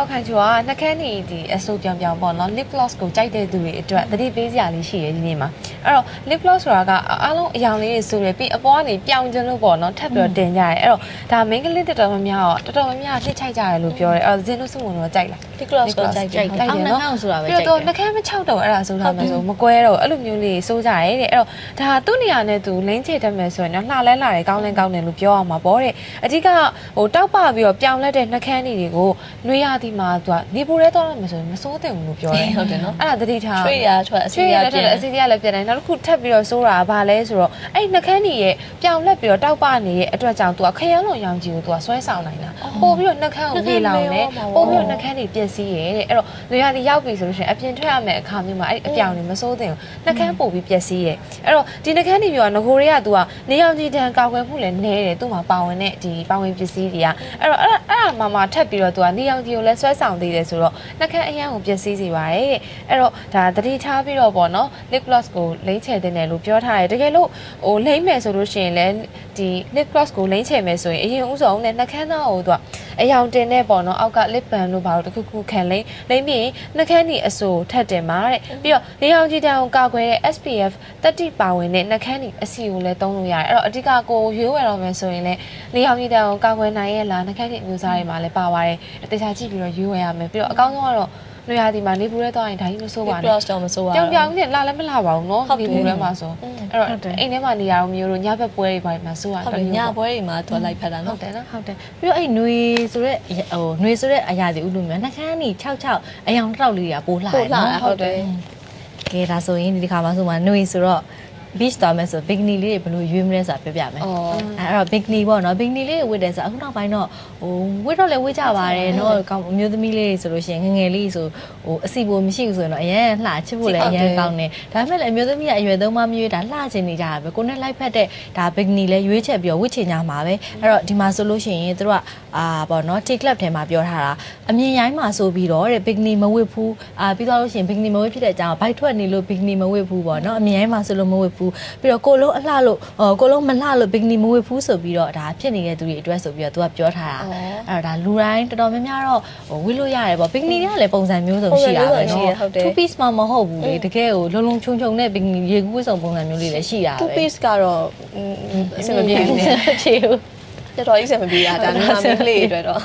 တော့ခိုင်ချူကနှကန်းနေဒီအဆိုးပြောင်ပြောင်ပေါ့နော် lip gloss ကိုကြိုက်တဲ့သူတွေအတွက်တတိပေးစရာလေးရှိရဲ့ဒီနေ့မှာအဲ့တော့ lip gloss ဆိုတာကအားလုံးအယောင်လေးတွေဆိုရပြီးအပေါ်ကနေပြောင်ကျလို့ပေါ့နော်ထပ်ပြီးတော့တင်ကြရဲအဲ့တော့ဒါ main ကလေးတော်တော်များများတော့တော်တော်များများလှစ်ချိုက်ကြတယ်လို့ပြောတယ်အဲ့တော့ဇင်းတို့စုမုံတော့ကြိုက်လားဒီ gloss ကိုကြိုက်တယ်ကြိုက်တယ်အောနော်က်နှာခေါင်းဆိုတာပဲပြီးကြိုက်တော့တယ်နှကန်းမချောက်တော့အဲ့ဒါဆိုထားမယ်ဆိုမကွဲတော့အဲ့လိုမျိုးလေးစိုးကြရဲတဲ့အဲ့တော့ဒါသူ့နေရာနဲ့သူလိမ့်ချေတတ်မယ်ဆိုရင်တော့လှလဲလှတယ်ကောင်းလဲကောင်းတယ်လို့ပြောရမှာပေါ့တဲ့အဓိကဟိုတောက်ပပြီးတော့ပြောင်းလဲတဲ့နှကန်းတွေကိုနှွေးရသည်မှာသူကနေပူရဲတော့မယ်ဆိုရင်မစိုးတင်ဘူးလို့ပြောတယ်ဟုတ်တယ်နော်အဲ့ဒါသတိထားထွေးရထွက်အစီချွေးရရပြတဲ့န်အစီအစီကလည်းပြန်တယ်နောက်တစ်ခုထပ်ပြီးတော့စိုးတာကဘာလဲဆိုတော့အဲ့နှကန်းကြီးရဲ့ပြောင်းလဲပြီးတော့တောက်ပနေတဲ့အတွက်ကြောင့်သူကခရမ်းလုံးရောင်ကြီးကိုသူကဆွဲဆောင်နိုင်တာပို့ပြီးတော့နှကန်းကိုပြေလောင်တယ်ပို့ပြီးတော့နှကန်းတွေပျက်စီးရဲ့တဲ့အဲ့တော့နေရာဒီရောက်ပြီဆိုလို့ရှိရင်အပြင်ထွက်ရမယ့်အခါမျိုးမှာအဲ့ဒီအပြောင်တွေမစိုးသင့်ဘူးနှကန်းပို့ပြီးပျက်စီးရဲ့အဲ့တော့ဒီနှကန်းတွေပြောတာငကိုတွေကသူကနေရောင်ကြီးတန်ကောက်ွယ်မှုလည်းနည်းတယ်သူ့မှာပါဝင်တဲ့ဒီပါဝင်ပစ္စည်းတွေကအဲ့တော့အဲ့အဲ့အ မှမှထပ်ပြီးတော့သူကနေရောင်ကြီးကိုလည်းဆွဲဆောင်သေးတယ်ဆိုတော့နှကန်းအရန်ကိုပျက်စီးစေပါတယ်တဲ့အဲ့တော့ဒါတတိထားပြီးတော့ပေါ့နော် lip gloss ကိုလိမ့်ချယ်တဲ့တယ်လို့ပြောထားတယ်တကယ်လို့ဟိုလိမ့်မယ်ဆိုလို့ရှိရင်လည်းဒီ lip gloss ကိုလိမ့်ချယ်မယ်ဆိုရင်အရင်ဥဆုံးနဲ့နှကန်းသားကိုသူကအယောင်တင်တဲ့ပေါ့နော်အောက်က lip balm လို့ပါတော့တခုခုခံလိမ့်လိမ့်ပြီးနှကန်းဒီအဆိုထပ်တင်ပါတဲ့ပြီးတော့နေအောင်ကြည့်တန်းကိုကာကွယ်တဲ့ SPF 30ပါဝင်တဲ့နှကန်းဒီအစီကိုလည်းသုံးလို့ရတယ်အဲ့တော့အဓိကကိုရွေးဝယ်တော့မယ်ဆိုရင်လည်းနေအောင်ကြည့်တန်းကိုကာကွယ်နိုင်ရဲ့လားနှကန်းဒီအမျိုးအစားတွေမှာလည်းပါပါတယ်တေချာကြည့်ပြီးတော့ရွေးဝယ်ရမယ်ပြီးတော့အကောင်းဆုံးကတော့ နေရာဒီမှာနေပူရဲသွားရင်ဒါကြီးမဆိုးပါနဲ့ gloss တော့မစိုးပါ ပြောင်ပြောင်နဲ့လာလည်းမလာပါဘူးเนาะ ဟုတ်တယ် ဒီဘူးထဲမှာဆိုအဲ့တော့အိမ်ထဲမှာနေရအောင်မျိုးတို့ညဘက်ပွဲတွေပါမှာစိုးရ ဟုတ်တယ်ညပွဲတွေမှာသူလိုက်ဖက်တာ ဟုတ် နော် တယ်နော် ဟုတ်တယ်ပြီးတော့အဲ့ຫນွေဆိုရက်ဟိုຫນွေဆိုရက်အရာစီဥလူမျိုးနှခမ်းနီ66အယောင်တောက်လေးတွေကပိုးလှ ပို့ တယ် လာ နော် ဟုတ်တယ် ကဲဒါဆိုရင်ဒီတစ်ခါမှဆိုမှຫນွေဆိုတော့ beach သွားမယ်ဆို bikini လေးတွေဘယ်လိုရွေးမလဲဆိုတာပြောပြမယ်အော်အဲ့တော့ bikini ပေါ့နော် bikini လေးတွေဝတ်တယ်ဆိုအခုနောက်ပိုင်းတော့ဟိုဝတ်တော့လည်းဝတ်ကြပါတယ်နော်ကောင်းအမျိုးသမီးလေးတွေဆိုလို့ရှိရင်ငယ်ငယ်လေးဆိုဟိုအစီပိုမရှိဘူးဆိုရင်တော့အရင်လှချစ်ဖို့လည်းအရင်ကောင်းတယ်ဒါပေမဲ့လည်းအမျိုးသမီးကအရွယ်သုံးမမျိုးဒါလှချင်နေကြတာပဲကိုနဲ့လိုက်ဖက်တဲ့ဒါ bikini လည်းရွေးချက်ပြီးတော့ဝတ်ချင်ကြမှာပဲအဲ့တော့ဒီမှာဆိုလို့ရှိရင်တို့ကအာပေါ့နော် T club ထဲမှာပြောထားတာအမြင်ရိုင်းမှာဆိုပြီးတော့တဲ့ bikini မဝတ်ဘူးအာပြီးတော့လို့ရှိရင် bikini မဝတ်ဖြစ်တဲ့အကြောင်းဘိုက်ထွက်နေလို့ bikini မဝတ်ဘူးပေါ့နော်အမြင်ရိုင်းမှာဆိုလို့မဝတ်ဘူးပြီးတော့ကိုလုံးအလှလို့ဟောကိုလုံးမလှလို့ bikini မဝတ်ဘူးဆိုပြီးတော့ဒါဖြစ်နေတဲ့သူတွေအတွက်ဆိုပြီးတော့သူကပြောထားတာအဲ့တော့ဒါလူတိုင်းတော်တော်များများတော့ဟိုဝတ်လို့ရတယ်ပေါ့ bikini တွေကလည်းပုံစံမျိုးစုံရှိတာပဲနော် two piece မှမဟုတ်ဘူးလေတကယ်ကိုလုံးလုံးချုံချုံနဲ့ bikini ရေကူးဝတ်စုံပုံစံမျိုးလေးလည်းရှိတာပဲ two piece ကတော့အဆင်မပြေဘူးချေဘူး တော်တော်ကြီးအဆင်မပြေတာဒါနာမည်လေးတွေအတွက်တော့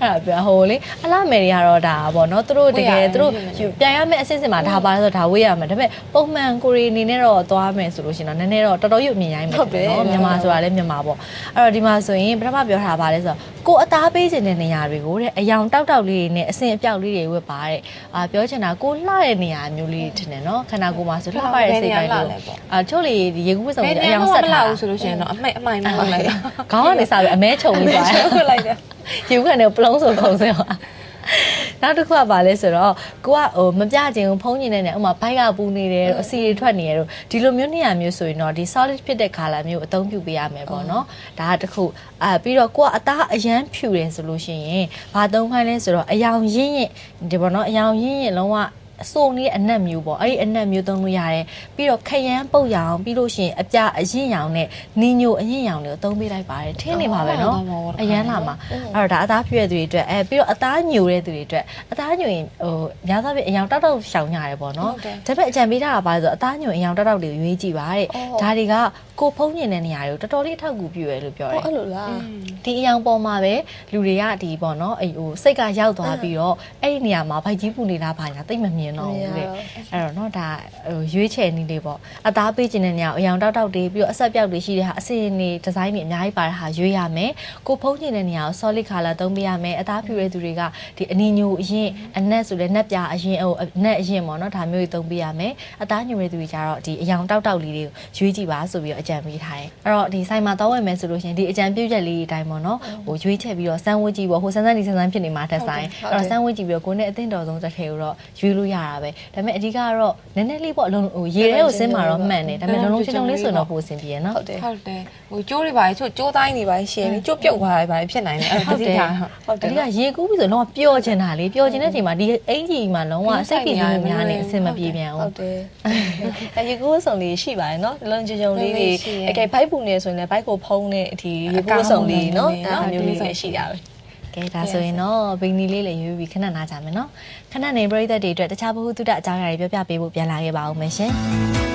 အဲ့ဒါပြောဟိုလေအလားမယ်တွေကတော့ဒါပေါ့နော်သူတို့တကယ်သူတို့ပြန်ရမယ့်အစစ်စစ်မှာဒါပါဆိုဒါဝေးရမှာဒါပေမဲ့ပုံမှန်ကိုရီအနေနဲ့တော့သွားမယ်ဆိုလို့ရှိရင်တော့နည်းနည်းတော့တော်တော်ရွတ်မြင်ရိုင်းမယ်နော်မြန်မာဆိုတာလည်းမြန်မာပေါ့အဲ့တော့ဒီမှာဆိုရင်ပထမပြောထားပါလဲဆိုတော့ကိုအသားပေးခြင်းတဲ့နေရာတွေကိုတဲ့အယောင်တောက်တောက်လေးတွေနဲ့အစင်အပြောက်လေးတွေဝတ်ပါတဲ့အာပြောချင်တာကိုလှတဲ့နေရာမျိုးလေးထင်တယ်နော်ခန္ဓာကိုယ်မှာဆိုလှပတဲ့စိတ်ပိုင်းလို့အာချို့လေရေကူးဝတ်ဆောင်ဘယ်အနေရာယောင်မှဆက်မထားလာဘူးဆိုလို့ရှိရင်တော့အမိုက်အမိုက်မဟုတ်လိုက်တာခေါင်းကနေစပြီးအမဲချုံပြီးသွားတယ်ဟုတ်လိုက်တယ်ယူခံတယ်ပလုံးစုံခုံစင်ပါနောက်တစ်ခုကပါလဲဆိုတော့ကိုကဟိုမပြခြင်းဖုံးညင်နေတဲ့ဥမာဘိုက်ကပူနေတယ်အစီတွေထွက်နေတယ်တို့ဒီလိုမျိုးနေရာမျိုးဆိုရင်တော့ဒီ solid ဖြစ်တဲ့ color မျိုးအသုံးပြုပေးရမယ်ပေါ့နော်ဒါကတစ်ခုအဲပြီးတော့ကိုကအသားအရန်ဖြူတယ်ဆိုလို့ရှိရင်ဘာသုံးခိုင်းလဲဆိုတော့အယောင်ရင်းရင်ဒီပေါ့နော်အယောင်ရင်းရင်လုံးဝ အစုံလေးအနက်မျိုးပေါ့အဲ့ဒီအနက်မျိုးသုံးလို့ရတယ်ပြီးတော့ခရမ်းပုတ်ရောင်ပြီးလို့ရှိရင်အပြအရင်ရောင်နဲ့နီညိုအရင်ရောင်တွေကိုသုံးပေးလိုက်ပါတယ်ထင်းနေပါပဲနော်အရန်လာမှာအဲ့တော့ဒါအသားဖြူတဲ့သူတွေအတွက်အဲပြီးတော့အသားညိုတဲ့သူတွေအတွက်အသားညိုရင်ဟိုများသောအားဖြင့်အယောင်တောက်တောက်ရှောင်ကြရတယ်ပေါ့နော်ဒါပေမဲ့အကြံပေးထားတာပါဆိုအသားညိုအယောင်တောက်တောက်တွေကိုရွေးကြည့်ပါတဲ့ဒါတွေကကိုဖုံးညင်တဲ့နေရာတွေကိုတော်တော်လေးအထောက်အကူပြုရလို့ပြောတယ်အဲ့လိုလား ဒီအယောင်ပေါ်မှာပဲလူတွေကဒီပေါ့နော်အဲ့ဟိုစိတ်ကရောက်သွားပြီးတော့အဲ့ဒီနေရာမှာဗိုက်ကြီးပူနေတာဘာညာတိတ်မမြင်တော့ဘူးတဲ့အဲ့တော့နော်ဒါဟိုရွေးချယ်နည်းလေးပေါ့အသားပေးခြင်းတဲ့နေရာအယောင်တောက်တောက်တွေပြီးတော့အဆက်ပြောက်တွေရှိတဲ့ဟာအစင်နေဒီဇိုင်းတွေအများကြီးပါတဲ့ဟာရွေးရမယ်ကိုဖုံးခြင်းတဲ့နေရာကို solid color သုံးပေးရမယ်အသားဖြူတဲ့သူတွေကဒီအနီညိုအရင်အနက်ဆိုလဲနက်ပြအရင်ဟိုအနက်အရင်ပေါ့နော်ဒါမျိုးတွေသုံးပေးရမယ်အသားညိုတဲ့သူတွေကြတော့ဒီအယောင်တောက်တောက်လေးတွေကိုရွေးကြည့်ပါဆိုပြီးတော့အကြံပေးထားတယ်အဲ့တော့ဒီဆိုင်မှာတောင်းဝယ်မယ်ဆိုလို့ရှိရင်ဒီအကြံပြုချက်လေးတွေအတိုင်းပေါ့နော်ဟိုရွေးချက်ပြီးတော့စမ်းဝတ်ကြည့်ပေါ့ဟိုစမ်းစမ်းဒီစမ်းစမ်းဖြစ်နေမှာတက်ဆိုင်အဲ့တော့စမ်းဝတ်ကြည့်ပြီးတော့ကိုယ်နဲ့အသင့်တော်ဆုံးတစ်ထည်ကိုတော့ရွေးလို့ရတာပဲဒါပေမဲ့အဓိကကတော့နည်းနည်းလေးပေါ့လုံးဟိုရေထဲကိုဆင်းမှာတော့မှန်တယ်ဒါပေမဲ့လုံးလုံးချုံချုံလေးဆိုရင်တော့ပိုအဆင်ပြေနော်ဟုတ်တယ်ဟုတ်တယ်ဟိုကျိုးတွေပါလေချို့ကျိုးတိုင်းတွေပါရှယ်ပြီးကျိုးပြုတ်သွားတယ်ပါလေဖြစ်နိုင်တယ်အဲ့ဒါသိတာဟုတ်အဓိကရေကူးပြီးဆိုလုံးဝပျော်ချင်တာလေပျော်ချင်တဲ့အချိန်မှာဒီအင်ကြီးမှာလုံးဝစိတ်ပြေမှုများနေအဆင်မပြေပြန်ဟုဘူးတ်တယ်အဲရေကူးဆောင်လေးရှိပါတယ်နော်လုံကြုံကြုံလေးတွေအကယ်ဘိုက်ပူနေဆိုရင်လည်းဘိုက်ကိုဖုံးတဲ့အထိရေကူးဆောင်လေးနော်အဲမျိုးလေးလည်းရှိတာပဲကဲဒါဆိုရင်တော့ဘိန်းနီလေးလည်းယူပြီးခဏနားကြမယ်နော်ခဏနေပရိသတ်တွေအတွက်တခြားဘ ഹു တုဒအကြောင်းအရာတွေပြောပြပေးဖို့ပြန်လာခဲ့ပါဦးမယ်ရှင်